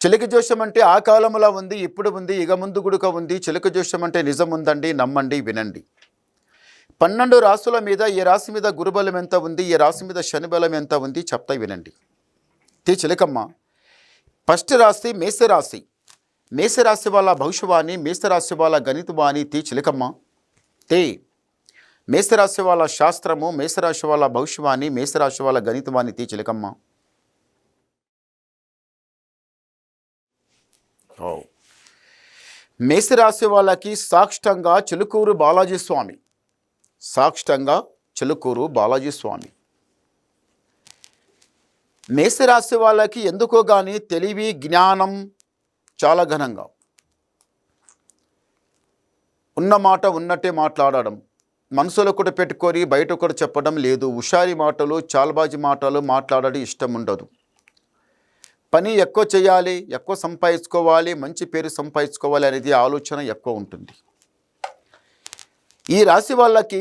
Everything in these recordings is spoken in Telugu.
చిలక జోషం అంటే ఆ కాలంలో ఉంది ఇప్పుడు ఉంది ఇక ముందు గుడుక ఉంది. చిలక జోషం అంటే నిజం ఉందండి నమ్మండి వినండి. పన్నెండు రాసుల మీద ఈ రాశి మీద గురుబలం ఎంత ఉంది ఈ రాశి మీద శని బలం ఎంత ఉంది చెప్తా వినండి. తే చిలకమ్మ ఫస్ట్ రాశి మేషరాశి మేషరాశి వాళ్ళ భవిష్యవాణి మేషరాశి వాళ్ళ గణితవాణి తే చిలకమ్మ. తే మేషరాశి వాళ్ళ శాస్త్రము మేషరాశి వాళ్ళ భవిష్యవాణి మేషరాశి వాళ్ళ గణితవాణి తే చిలకమ్మ. మేషరాశి వాళ్ళకి సాక్షంగా చిలుకూరు బాలాజీ స్వామి. సాక్షంగా చిలుకూరు బాలాజీ స్వామి. మేషరాశి వాళ్ళకి ఎందుకో కానీ తెలివి జ్ఞానం చాలా ఘనంగా. ఉన్న మాట ఉన్నట్టే మాట్లాడడం మనసులో కూడా పెట్టుకొని బయట కూడా చెప్పడం లేదు. హుషారి మాటలు చాల్బాజీ మాటలు మాట్లాడడం ఇష్టం ఉండదు. పని ఎక్కువ చేయాలి ఎక్కువ సంపాదించుకోవాలి మంచి పేరు సంపాదించుకోవాలి అనేది ఆలోచన ఎక్కువ ఉంటుంది. ఈ రాశి వాళ్ళకి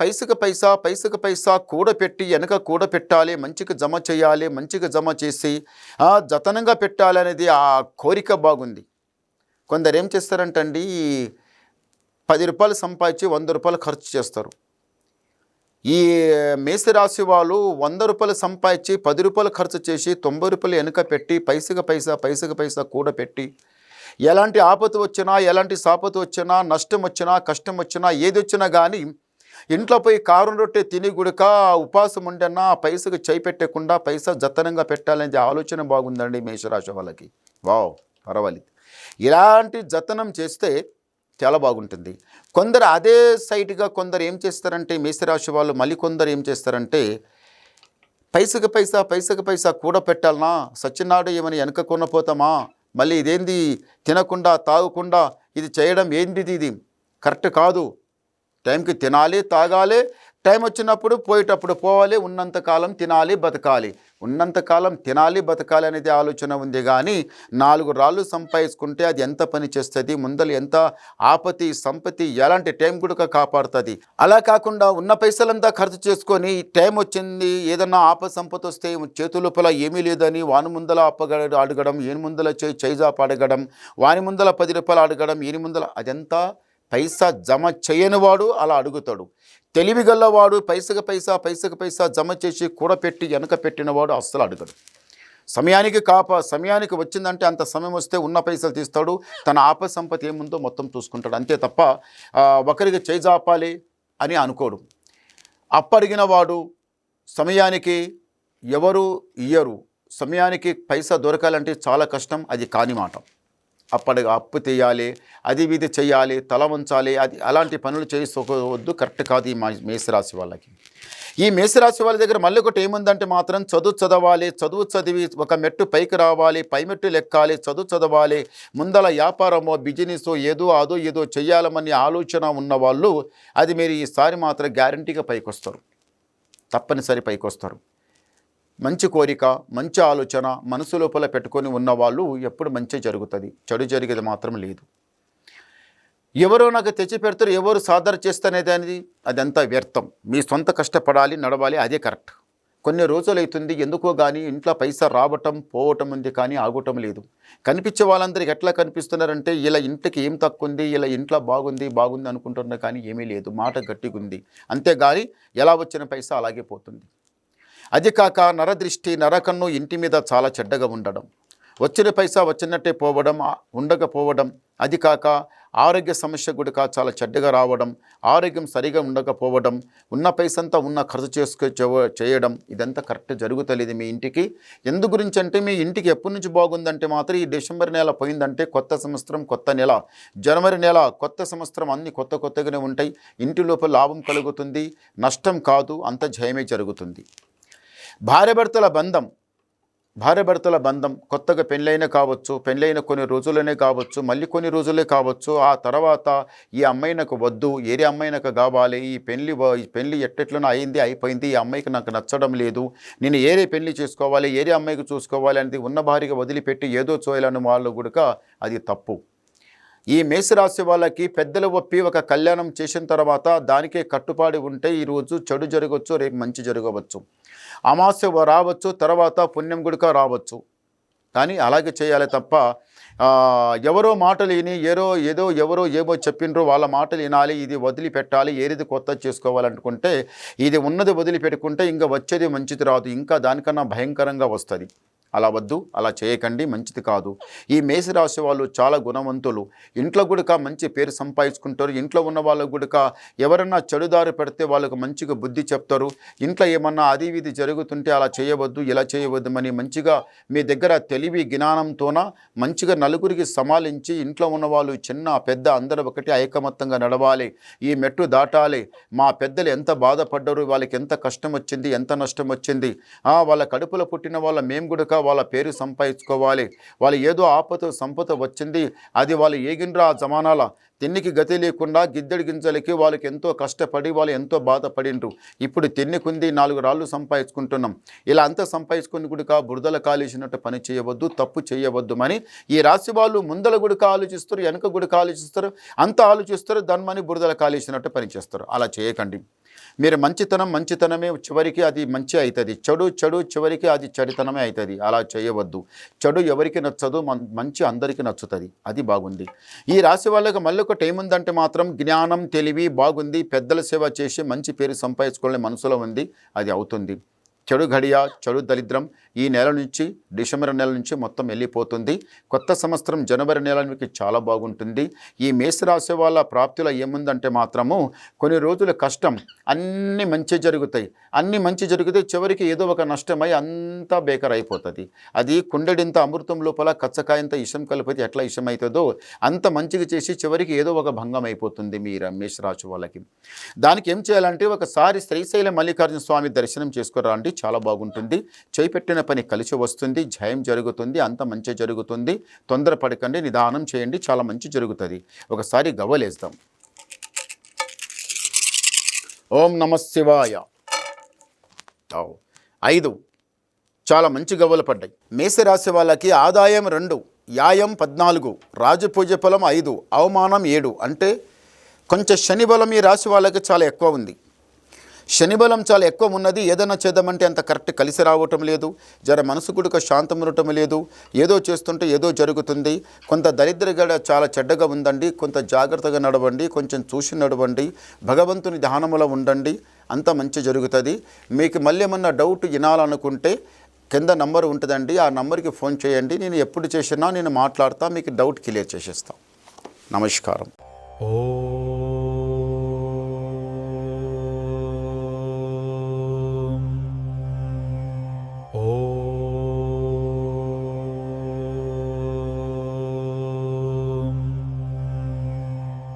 పైసకు పైసా పైసకు పైసా కూడపెట్టి వెనక కూడపెట్టాలి మంచిగా జమ చేయాలి మంచిగా జమ చేసి జతనంగా పెట్టాలి అనేది ఆ కోరిక బాగుంది. కొందరు ఏం చేస్తారంటండి పది రూపాయలు సంపాదించి వంద రూపాయలు ఖర్చు చేస్తారు. ఈ మేషరాశి వాళ్ళు వంద రూపాయలు సంపాదించి పది రూపాయలు ఖర్చు చేసి తొంభై రూపాయలు వెనుక పెట్టి పైసగా పైసా పైసగా పైసా కూడా పెట్టి ఎలాంటి ఆపద వచ్చినా ఎలాంటి సాపత వచ్చినా నష్టం వచ్చినా కష్టం వచ్చినా ఏది వచ్చినా కానీ ఇంట్లో పోయి కారం రొట్టె తిని గుడక ఉపాసం ఉండన్నా పైసకు చేయి పెట్టకుండా పైసా జతనంగా పెట్టాలనేది ఆలోచన బాగుందండి మేషరాశి వాళ్ళకి. వావ్ పర్వాలేదు. ఇలాంటి జతనం చేస్తే చాలా బాగుంటుంది. కొందరు అదే సైడ్గా కొందరు ఏం చేస్తారంటే మేషరాశి వాళ్ళు మళ్ళీ కొందరు ఏం చేస్తారంటే పైసకు పైసా పైసకు పైసా కూడా పెట్టాలనా సత్యనాడు ఏమని వెనక కొనపోతామా మళ్ళీ ఇదేంది తినకుండా తాగకుండా ఇది చేయడం ఏంటిది ఇది? కరెక్ట్ కాదు. టైంకి తినాలి తాగాలి టైం వచ్చినప్పుడు పోయేటప్పుడు పోవాలి ఉన్నంతకాలం తినాలి బతకాలి. ఉన్నంతకాలం తినాలి బతకాలి అనేది ఆలోచన ఉంది కానీ నాలుగు రాళ్ళు సంపాదించుకుంటే అది ఎంత పని చేస్తుంది ముందలు ఎంత ఆపతి సంపత్తి ఎలాంటి టైం కూడా కాపాడుతుంది. అలా కాకుండా ఉన్న పైసలంతా ఖర్చు చేసుకొని టైం వచ్చింది ఏదన్నా ఆప సంపద వస్తే చేతు లోపల ఏమీ లేదని వాని ముందల అప్పగ అడగడం ఏని ముందల చేయి చైజాప్ అడగడం వాని ముందల పది రూపాయలు అడగడం ఏని ముందల అదంతా పైసా జమ చేయనివాడు అలా అడుగుతాడు. తెలివి గల్లవాడు పైసకు పైసా పైసకు పైసా జమ చేసి కూడపెట్టి వెనక పెట్టినవాడు అస్సలు అడగడు. సమయానికి కాప సమయానికి వచ్చిందంటే అంత సమయం వస్తే ఉన్న పైసలు తీస్తాడు. తన ఆప సంపత్తి ఏముందో మొత్తం చూసుకుంటాడు. అంతే తప్ప ఒకరికి చేజాపాలి అని అనుకోడు. అప్పడిగిన వాడు సమయానికి ఎవరు ఇయ్యరు. సమయానికి పైసా దొరకాలంటే చాలా కష్టం అది కాని మాట. అప్పటి అప్పు తీయాలి అది ఇది చేయాలి తల ఉంచాలి అది అలాంటి పనులు చేసుకోవద్దు కరెక్ట్ కాదు ఈ మేషరాశి వాళ్ళకి. ఈ మేషరాశి వాళ్ళ దగ్గర మళ్ళీ ఒకటి ఏముందంటే మాత్రం చదువు చదవాలి చదువు చదివి ఒక మెట్టు పైకి రావాలి పై మెట్టు లెక్కాలి చదువు చదవాలి. ముందల వ్యాపారమో బిజినెస్ ఏదో అదో ఏదో చేయాలమని ఆలోచన ఉన్న వాళ్ళు అది మీరు ఈసారి మాత్రం గ్యారంటీగా పైకి వస్తారు తప్పనిసరి పైకి వస్తారు మంచి కోరిక మంచి ఆలోచన మనసు లోపల పెట్టుకొని ఉన్నవాళ్ళు ఎప్పుడు మంచి జరుగుతుంది. చెడు జరిగేది మాత్రం లేదు. ఎవరో నాకు తెచ్చి పెడతారు ఎవరు సాధన చేస్తానేది అనేది అదంతా వ్యర్థం. మీ సొంత కష్టపడాలి నడవాలి అదే కరెక్ట్. కొన్ని రోజులు అవుతుంది ఎందుకో కానీ ఇంట్లో పైసా రావటం పోవటం ఉంది కానీ ఆగటం లేదు. కనిపించే వాళ్ళందరికీ ఎట్లా కనిపిస్తున్నారంటే ఇలా ఇంటికి ఏం తక్కువ ఉంది ఇలా ఇంట్లో బాగుంది బాగుంది అనుకుంటున్నా కానీ ఏమీ లేదు. మాట గట్టిగా ఉంది అంతేగాని ఎలా వచ్చిన పైసా అలాగే పోతుంది. అది కాక నరదృష్టి నరకన్ను ఇంటి మీద చాలా చెడ్డగా ఉండడం. వచ్చిన పైసా వచ్చినట్టే పోవడం ఉండకపోవడం అది కాక ఆరోగ్య సమస్య కూడా చాలా చెడ్డగా రావడం ఆరోగ్యం సరిగా ఉండకపోవడం ఉన్న పైసంతా ఉన్న ఖర్చు చేసుకు చేయడం ఇదంతా కరెక్ట్ జరుగుతలేదు మీ ఇంటికి. ఎందు గురించి అంటే మీ ఇంటికి ఎప్పటి నుంచి బాగుందంటే మాత్రం ఈ డిసెంబర్ నెల పోయిందంటే కొత్త సంవత్సరం కొత్త నెల. జనవరి నెల కొత్త సంవత్సరం అన్ని కొత్త కొత్తగానే ఉంటాయి. ఇంటి లోపల లాభం కలుగుతుంది నష్టం కాదు అంత జయమే జరుగుతుంది. భార్యభర్తల బంధం భార్యభర్తల బంధం కొత్తగా పెళ్ళైన కావచ్చు పెళ్ళైన కొన్ని రోజులనే కావచ్చు మళ్ళీ కొన్ని రోజులే కావచ్చు ఆ తర్వాత ఈ అమ్మాయి నాకు వద్దు ఏరే అమ్మాయి నాకు కావాలి ఈ పెళ్ళి ఈ పెళ్ళి ఎట్టెట్లనో అయింది అయిపోయింది ఈ అమ్మాయికి నాకు నచ్చడం లేదు నేను ఏరే పెళ్ళి చేసుకోవాలి ఏరే అమ్మాయికి చూసుకోవాలి అనేది ఉన్న భార్యగా వదిలిపెట్టి ఏదో చేయాలని వాళ్ళు కూడా అది తప్పు. ఈ మేషరాశి వాళ్ళకి పెద్దలు ఒప్పి ఒక కళ్యాణం చేసిన తర్వాత దానికే కట్టుబాడి ఉంటే ఈరోజు చెడు జరగవచ్చు రేపు మంచి జరగవచ్చు. అమాస్య రావచ్చు తర్వాత పుణ్యం గుడిక రావచ్చు. కానీ అలాగే చేయాలి తప్ప ఎవరో మాటలు విని ఏరో ఏదో ఎవరో ఏమో చెప్పిండ్రో వాళ్ళ మాటలు వినాలి ఇది వదిలిపెట్టాలి ఏది కొత్త చేసుకోవాలనుకుంటే ఇది ఉన్నది వదిలిపెట్టుకుంటే ఇంకా వచ్చేది మంచిది రాదు ఇంకా దానికన్నా భయంకరంగా వస్తుంది. అలా వద్దు అలా చేయకండి మంచిది కాదు. ఈ మేషరాశి వాళ్ళు చాలా గుణవంతులు. ఇంట్లో గుడక మంచి పేరు సంపాదించుకుంటారు. ఇంట్లో ఉన్న వాళ్ళకు గుడక ఎవరన్నా చెడుదారు పెడితే వాళ్ళకు మంచిగా బుద్ధి చెప్తారు. ఇంట్లో ఏమన్నా అది ఇది జరుగుతుంటే అలా చేయవద్దు ఇలా చేయవద్దు అని మంచిగా మీ దగ్గర తెలివి జ్ఞానంతోన మంచిగా నలుగురికి సమాలించి ఇంట్లో ఉన్న వాళ్ళు చిన్న పెద్ద అందరూ ఒకటి ఐకమత్తంగా నడవాలి. ఈ మెట్టు దాటాలి. మా పెద్దలు ఎంత బాధపడ్డారు వాళ్ళకి ఎంత కష్టం వచ్చింది ఎంత నష్టం వచ్చింది. వాళ్ళ కడుపులో పుట్టిన వాళ్ళ మేము గుడక వాళ్ళ పేరు సంపాదించుకోవాలి. వాళ్ళు ఏదో ఆపద సంపద వచ్చింది అది వాళ్ళు ఏగినరా ఆ జమానాల. తిన్నికి గతి లేకుండా గిద్దెడి గింజలకి వాళ్ళకి ఎంతో కష్టపడి వాళ్ళు ఎంతో బాధపడిండ్రు. ఇప్పుడు తిన్నికుంది నాలుగు రాళ్ళు సంపాదించుకుంటున్నాం. ఇలా అంతా సంపాదించుకుని గుడిక బురదల కాలేసినట్టు పని చేయవద్దు తప్పు చేయవద్దు అని ఈ రాశి వాళ్ళు ముందల గుడిక ఆలోచిస్తారు వెనక గుడిక ఆలోచిస్తారు అంత ఆలోచిస్తారు ధన్మని బురదల కాలేసినట్టు పనిచేస్తారు అలా చేయకండి. మీరు మంచితనం మంచితనమే చివరికి అది మంచి అవుతుంది. చెడు చెడు చివరికి అది చెడుతనమే అవుతుంది. అలా చేయవద్దు. చెడు ఎవరికి నచ్చదు మంచి అందరికీ నచ్చుతుంది. అది బాగుంది. ఈ రాశి వాళ్ళకి మళ్ళీ ఒకటి ఏముందంటే మాత్రం జ్ఞానం తెలివి బాగుంది. పెద్దల సేవ చేసి మంచి పేరు సంపాదించుకోవాలని మనసులో ఉంది. అది అవుతుంది. చెడు ఘడియ చెడు దరిద్రం ఈ నెల నుంచి డిసెంబర్ నెల నుంచి మొత్తం వెళ్ళిపోతుంది. కొత్త సంవత్సరం జనవరి నెల మీకు చాలా బాగుంటుంది. ఈ మేషరాశి వాళ్ళ ప్రాప్తిలో ఏముందంటే మాత్రము కొన్ని రోజుల కష్టం అన్నీ మంచి జరుగుతాయి. అన్నీ మంచి జరిగితే చివరికి ఏదో ఒక నష్టమై అంతా బేకర్ అయిపోతుంది అది కుండెడింత అమృతం లోపల కచ్చకాయంత ఇషం కలిపితే ఎట్లా ఇషం అవుతుందో అంత మంచిగా చేసి చివరికి ఏదో ఒక భంగం అయిపోతుంది మీ మేషరాశి వాళ్ళకి. దానికి ఏం చేయాలంటే ఒకసారి శ్రీశైలం మల్లికార్జున స్వామి దర్శనం చేసుకురండి చాలా బాగుంటుంది. చేపెట్టిన పని కలిసి వస్తుంది. జయం జరుగుతుంది. అంత మంచి జరుగుతుంది. తొందరపడకండి. నిదానం చేయండి. చాలా మంచి జరుగుతుంది. ఒకసారి గవ్వలేస్తాం. ఓం నమ శివాయ. ఐదు. చాలా మంచి గవ్వలు పడ్డాయి. మేషరాశి వాళ్ళకి ఆదాయం రెండు. యాయం పద్నాలుగు. రాజపూజ ఫలం ఐదు. అవమానం ఏడు. అంటే కొంచెం శని బలం ఈ రాశి వాళ్ళకి చాలా ఎక్కువ ఉంది. శనిబలం చాలా ఎక్కువ ఉన్నది. ఏదైనా చేద్దామంటే అంత కరెక్ట్ కలిసి రావటం లేదు. జర మనసు కూడా శాంతం ఉండటం లేదు. ఏదో చేస్తుంటే ఏదో జరుగుతుంది. కొంత దరిద్ర గడ చాలా చెడ్డగా ఉందండి. కొంత జాగ్రత్తగా నడవండి. కొంచెం చూసి నడవండి. భగవంతుని ధ్యానములో ఉండండి. అంత మంచి జరుగుతుంది. మీకు మళ్ళీ ఏమన్నా డౌట్ వినాలనుకుంటే కింద నంబర్ ఉంటుందండి. ఆ నంబర్కి ఫోన్ చేయండి. నేను ఎప్పుడు చేసినా నేను మాట్లాడతా. మీకు డౌట్ క్లియర్ చేసేస్తాను నమస్కారం. ఓ